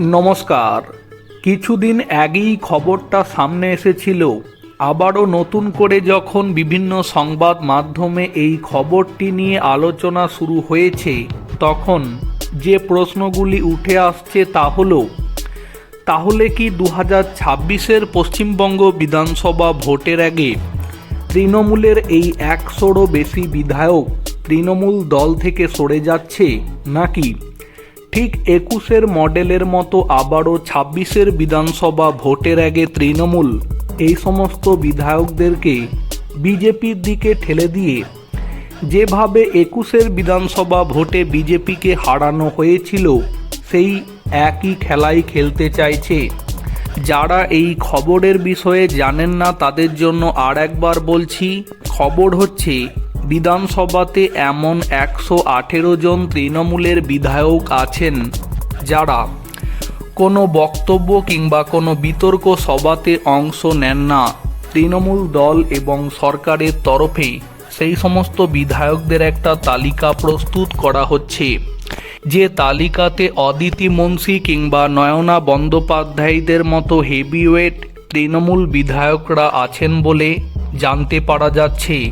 নমস্কার। কিছুদিন আগেই খবরটা সামনে এসেছিল। আবারও নতুন করে যখন বিভিন্ন সংবাদ মাধ্যমে এই খবরটি নিয়ে আলোচনা শুরু হয়েছে, তখন যে প্রশ্নগুলি উঠে আসছে তা হল, তাহলে কি দু হাজার ছাব্বিশের পশ্চিমবঙ্গ বিধানসভা ভোটের আগে তৃণমূলের এই একশোরও বেশি বিধায়ক তৃণমূল দল থেকে সরে যাচ্ছে নাকি? ঠিক একুশের মডেলের মতো আবারও ছাব্বিশের বিধানসভা ভোটের আগে তৃণমূল, এই সমস্ত বিধায়কদেরকে বিজেপির দিকে ঠেলে দিয়ে যেভাবে একুশের বিধানসভা ভোটে বিজেপিকে হারানো হয়েছিল, সেই একই খেলাই খেলতে চাইছে। যারা এই খবরের বিষয়ে জানেন না তাদের জন্য আর একবার বলছি, খবর হচ্ছে বিধানসভাতে এমন একশো আঠেরো জন তৃণমূলের বিধায়ক আছেন যারা কোনো বক্তব্য কিংবা কোনো বিতর্ক সভাতে অংশ নেন না। তৃণমূল দল এবং সরকারের তরফে সেই সমস্ত বিধায়কদের একটা তালিকা প্রস্তুত করা হচ্ছে। যে তালিকাতে অদিতি মুন্সি কিংবা নয়না বন্দ্যোপাধ্যায়দের মতো হেভিওয়েট তৃণমূল বিধায়করা আছেন বলে জানতে পারা যাচ্ছে।